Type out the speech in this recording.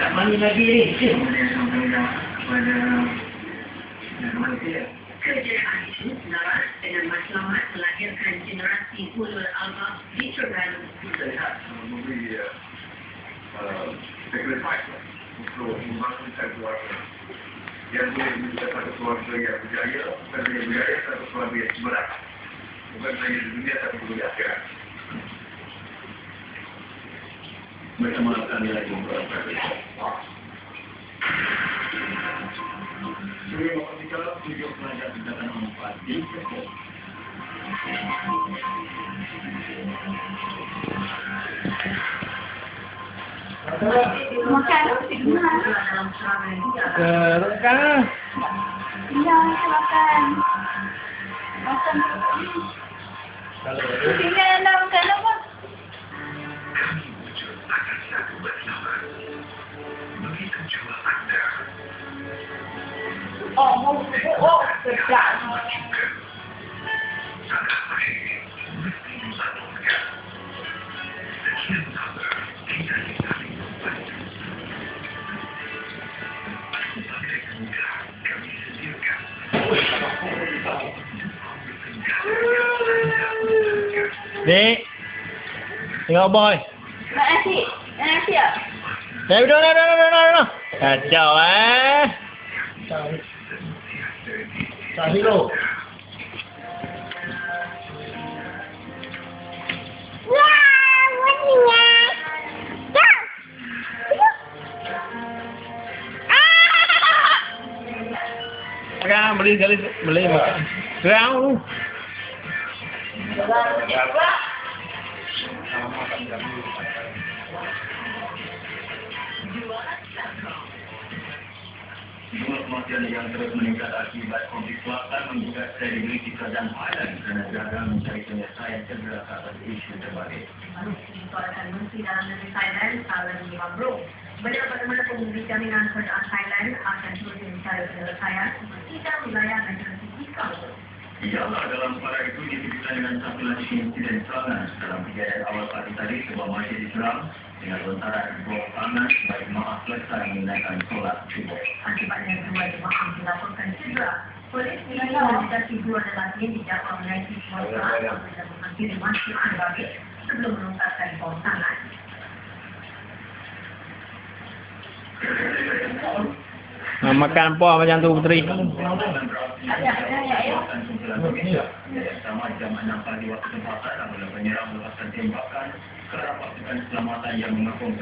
Tak mandi lagi ni. Kejayaan itu selaras dengan matlamat melahirkan generasi ulul albab di Terengganu. uh, uh, uh, lah yang boleh menjadi satu keluarga yang berjaya bukan hanya berjaya satu keluarga yang seberat bukan hanya di dunia tapi juga di akhirat Mereka melakukan nilai jumlah. Pelajar empat di. Makan signal. Dalam serangan dia Sekarang. Ya, makan. Makan. Sini đi. Ồ, mông phụ hộ, tuyệt trạng. Đi Đi không bôi Mẹ em chị Mẹ em chị ạ. Đây, đưa, đưa, đưa, đưa, đưa, đưa Thật chào á Chào Cả hero. ra beli kali beli makan. Rau lu. Rau. Kematian yang terus meningkat akibat konflik selatan menggugat kredibiliti kerajaan Thailand kerana gagal mencari penyelesaian cedera ke atas isu terbalik. Menteri Dalam Negeri Thailand, Alan Limabro. Beliau bagaimana pengundi jaminan kerajaan Thailand akan terus mencari penyelesaian tidak wilayah dan generasi fiskal. Ialah dalam perkara itu disebutkan dengan satu lagi insiden serangan dalam kejadian awal pagi tadi sebuah masjid Islam dengan lontaran bom panas bagi maaf selesai menunaikan solat subuh. Akibatnya dua jemaah dilaporkan cedera. Polis wilayah mendekati dua lelaki yang didakwa menaiki sebuah saat dan menghampiri masjid Al-Rabi sebelum melontarkan bom tangan. Ha, makan apa macam tu puteri? Sama jam 6 pagi waktu tempatan apabila penyerang melepaskan tembakan ke arah pasukan keselamatan yang mengepung